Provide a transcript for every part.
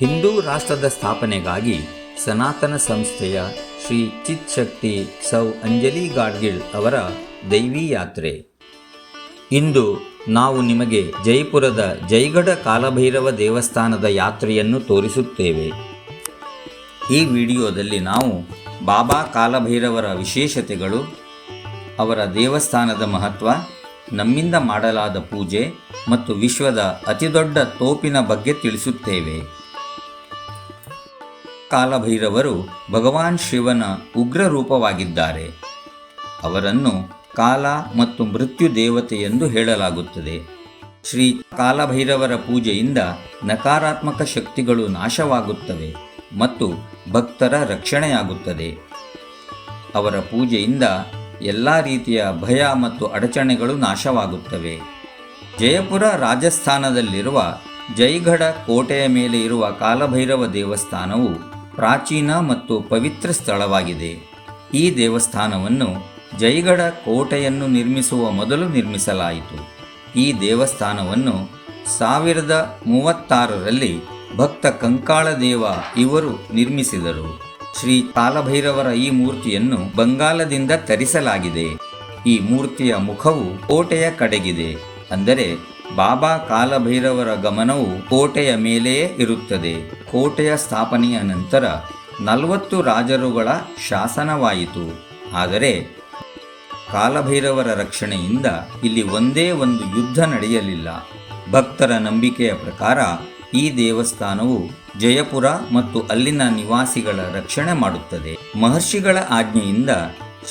ಹಿಂದೂ ರಾಷ್ಟ್ರದ ಸ್ಥಾಪನೆಗಾಗಿ ಸನಾತನ ಸಂಸ್ಥೆಯ ಶ್ರೀ ಚಿತ್ ಶಕ್ತಿ ಸೌ ಅಂಜಲಿ ಗಾಡ್ಗಿಳ್ ಅವರ ದೈವಿ ಯಾತ್ರೆ. ಇಂದು ನಾವು ನಿಮಗೆ ಜೈಪುರದ ಜೈಗಢ ಕಾಲಭೈರವ ದೇವಸ್ಥಾನದ ಯಾತ್ರೆಯನ್ನು ತೋರಿಸುತ್ತೇವೆ. ಈ ವಿಡಿಯೋದಲ್ಲಿ ನಾವು ಬಾಬಾ ಕಾಲಭೈರವರ ವಿಶೇಷತೆಗಳು, ಅವರ ದೇವಸ್ಥಾನದ ಮಹತ್ವ, ನಮ್ಮಿಂದ ಮಾಡಲಾದ ಪೂಜೆ ಮತ್ತು ವಿಶ್ವದ ಅತಿದೊಡ್ಡ ತೋಪಿನ ಬಗ್ಗೆ ತಿಳಿಸುತ್ತೇವೆ. ಕಾಲಭೈರವರು ಭಗವಾನ್ ಶಿವನ ಉಗ್ರ ರೂಪವಾಗಿದ್ದಾರೆ ಅವರನ್ನು ಕಾಲ ಮತ್ತು ಮೃತ್ಯು ದೇವತೆ ಎಂದು ಹೇಳಲಾಗುತ್ತದೆ. ಶ್ರೀ ಕಾಲಭೈರವರ ಪೂಜೆಯಿಂದ ನಕಾರಾತ್ಮಕ ಶಕ್ತಿಗಳು ನಾಶವಾಗುತ್ತವೆ ಮತ್ತು ಭಕ್ತರ ರಕ್ಷಣೆಯಾಗುತ್ತದೆ. ಅವರ ಪೂಜೆಯಿಂದ ಎಲ್ಲ ರೀತಿಯ ಭಯ ಮತ್ತು ಅಡಚಣೆಗಳು ನಾಶವಾಗುತ್ತವೆ. ಜಯಪುರ ರಾಜಸ್ಥಾನದಲ್ಲಿರುವ ಜೈಗಢ ಕೋಟೆಯ ಮೇಲೆ ಇರುವ ಕಾಲಭೈರವ ದೇವಸ್ಥಾನವು ಪ್ರಾಚೀನ ಮತ್ತು ಪವಿತ್ರ ಸ್ಥಳವಾಗಿದೆ. ಈ ದೇವಸ್ಥಾನವನ್ನು ಜೈಗಡ ಕೋಟೆಯನ್ನು ನಿರ್ಮಿಸುವ ಮೊದಲು ನಿರ್ಮಿಸಲಾಯಿತು. ಈ ದೇವಸ್ಥಾನವನ್ನು ಸಾವಿರದ ಮೂವತ್ತಾರರಲ್ಲಿ ಭಕ್ತ ಕಂಕಾಳದೇವ ಇವರು ನಿರ್ಮಿಸಿದರು. ಶ್ರೀ ಕಾಲಭೈರವರ ಈ ಮೂರ್ತಿಯನ್ನು ಬಂಗಾಲದಿಂದ ತರಿಸಲಾಗಿದೆ. ಈ ಮೂರ್ತಿಯ ಮುಖವು ಕೋಟೆಯ ಕಡೆಗಿದೆ. ಅಂದರೆ ಬಾಬಾ ಕಾಲಭೈರವರ ಗಮನವು ಕೋಟೆಯ ಮೇಲೆಯೇ ಇರುತ್ತದೆ. ಕೋಟೆಯ ಸ್ಥಾಪನೆಯ ನಂತರ ನಲವತ್ತು ರಾಜರುಗಳ ಶಾಸನವಾಯಿತು. ಆದರೆ ಕಾಲಭೈರವರ ರಕ್ಷಣೆಯಿಂದ ಇಲ್ಲಿ ಒಂದೇ ಒಂದು ಯುದ್ಧ ನಡೆಯಲಿಲ್ಲ. ಭಕ್ತರ ನಂಬಿಕೆಯ ಪ್ರಕಾರ ಈ ದೇವಸ್ಥಾನವು ಜಯಪುರ ಮತ್ತು ಅಲ್ಲಿನ ನಿವಾಸಿಗಳ ರಕ್ಷಣೆ ಮಾಡುತ್ತದೆ. ಮಹರ್ಷಿಗಳ ಆಜ್ಞೆಯಿಂದ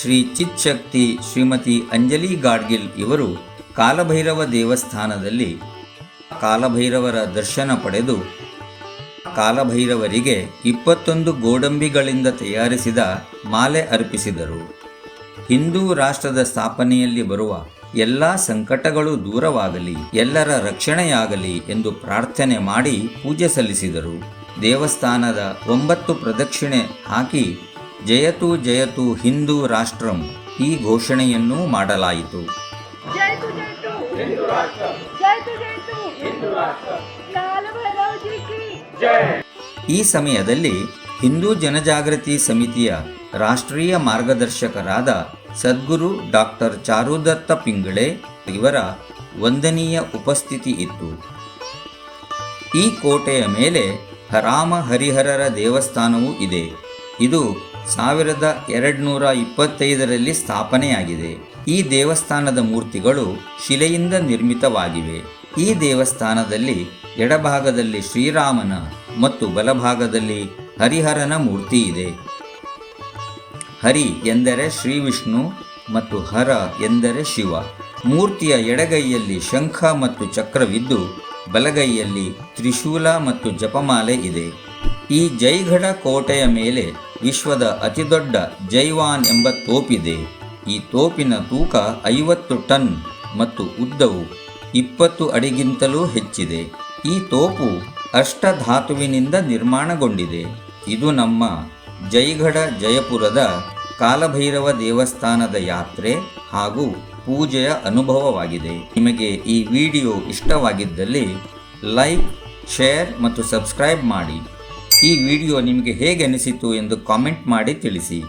ಶ್ರೀ ಚಿತ್ ಶಕ್ತಿ ಶ್ರೀಮತಿ ಅಂಜಲಿ ಗಾಡ್ಗಿಲ್ ಇವರು ಕಾಲಭೈರವ ದೇವಸ್ಥಾನದಲ್ಲಿ ಕಾಲಭೈರವರ ದರ್ಶನ ಪಡೆದು ಕಾಲಭೈರವರಿಗೆ ಇಪ್ಪತ್ತೊಂದು ಗೋಡಂಬಿಗಳಿಂದ ತಯಾರಿಸಿದ ಮಾಲೆ ಅರ್ಪಿಸಿದರು. ಹಿಂದೂ ರಾಷ್ಟ್ರದ ಸ್ಥಾಪನೆಯಲ್ಲಿ ಬರುವ ಎಲ್ಲ ಸಂಕಟಗಳು ದೂರವಾಗಲಿ, ಎಲ್ಲರ ರಕ್ಷಣೆಯಾಗಲಿ ಎಂದು ಪ್ರಾರ್ಥನೆ ಮಾಡಿ ಪೂಜೆ ಸಲ್ಲಿಸಿದರು. ದೇವಸ್ಥಾನದ ಒಂಬತ್ತು ಪ್ರದಕ್ಷಿಣೆ ಹಾಕಿ, ಜಯತು ಜಯತು ಹಿಂದೂ ರಾಷ್ಟ್ರಂ ಈ ಘೋಷಣೆಯನ್ನೂ ಮಾಡಲಾಯಿತು. जय तू जय तू हिंदू राष्ट्र जय तू जय तू हिंदू राष्ट्र लाल भैरव जी की ಈ ಸಮಯದಲ್ಲಿ ಹಿಂದೂ ಜನಜಾಗೃತಿ ಸಮಿತಿಯ ರಾಷ್ಟ್ರೀಯ ಮಾರ್ಗದರ್ಶಕರಾದ ಸದ್ಗುರು ಡಾಕ್ಟರ್ ಚಾರುದತ್ತ ಪಿಂಗಳೆ ಇವರ ವಂದನೀಯ ಉಪಸ್ಥಿತಿ ಇತ್ತು ಈ ಕೋಟೆಯ ಮೇಲೆ ರಾಮ ಹರಿಹರರ ದೇವಸ್ಥಾನವೂ ಇದೆ ಇದು ಸಾವಿರದ ಎರಡುನೂರ ಇಪ್ಪತ್ತೈದರಲ್ಲಿ ಸ್ಥಾಪನೆಯಾಗಿದೆ. ಈ ದೇವಸ್ಥಾನದ ಮೂರ್ತಿಗಳು ಶಿಲೆಯಿಂದ ನಿರ್ಮಿತವಾಗಿವೆ. ಈ ದೇವಸ್ಥಾನದಲ್ಲಿ ಎಡಭಾಗದಲ್ಲಿ ಶ್ರೀರಾಮನ ಮತ್ತು ಬಲಭಾಗದಲ್ಲಿ ಹರಿಹರನ ಮೂರ್ತಿ ಇದೆ. ಹರಿ ಎಂದರೆ ಶ್ರೀ ವಿಷ್ಣು ಮತ್ತು ಹರ ಎಂದರೆ ಶಿವ. ಮೂರ್ತಿಯ ಎಡಗೈಯಲ್ಲಿ ಶಂಖ ಮತ್ತು ಚಕ್ರವಿದ್ದು, ಬಲಗೈಯಲ್ಲಿ ತ್ರಿಶೂಲ ಮತ್ತು ಜಪಮಾಲೆ ಇದೆ. ಈ ಜೈಗಢ ಕೋಟೆಯ ಮೇಲೆ ವಿಶ್ವದ ಅತಿದೊಡ್ಡ ಜೈವಾನ್ ಎಂಬ ತೋಪಿದೆ. ಈ ತೋಪಿನ ತೂಕ ಐವತ್ತು ಟನ್ ಮತ್ತು ಉದ್ದವು ಇಪ್ಪತ್ತು ಅಡಿಗಿಂತಲೂ ಹೆಚ್ಚಿದೆ. ಈ ತೋಪು ಅಷ್ಟಧಾತುವಿನಿಂದ ನಿರ್ಮಾಣಗೊಂಡಿದೆ. ಇದು ನಮ್ಮ ಜೈಗಢ ಜಯಪುರದ ಕಾಲಭೈರವ ದೇವಸ್ಥಾನದ ಯಾತ್ರೆ ಹಾಗೂ ಪೂಜೆಯ ಅನುಭವವಾಗಿದೆ. ನಿಮಗೆ ಈ ವಿಡಿಯೋ ಇಷ್ಟವಾಗಿದ್ದಲ್ಲಿ ಲೈಕ್, ಶೇರ್ ಮತ್ತು ಸಬ್ಸ್ಕ್ರೈಬ್ ಮಾಡಿ. ಈ ವಿಡಿಯೋ ನಿಮಗೆ ಹೇಗೆ ಅನಿಸಿತು ಎಂದು ಕಾಮೆಂಟ್ ಮಾಡಿ ತಿಳಿಸಿ.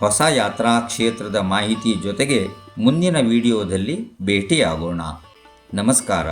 ಹೊಸ ಯಾತ್ರಾ ಕ್ಷೇತ್ರದ ಮಾಹಿತಿ ಜೊತೆಗೆ ಮುಂದಿನ ವಿಡಿಯೋದಲ್ಲಿ ಭೇಟಿಯಾಗೋಣ. ನಮಸ್ಕಾರ.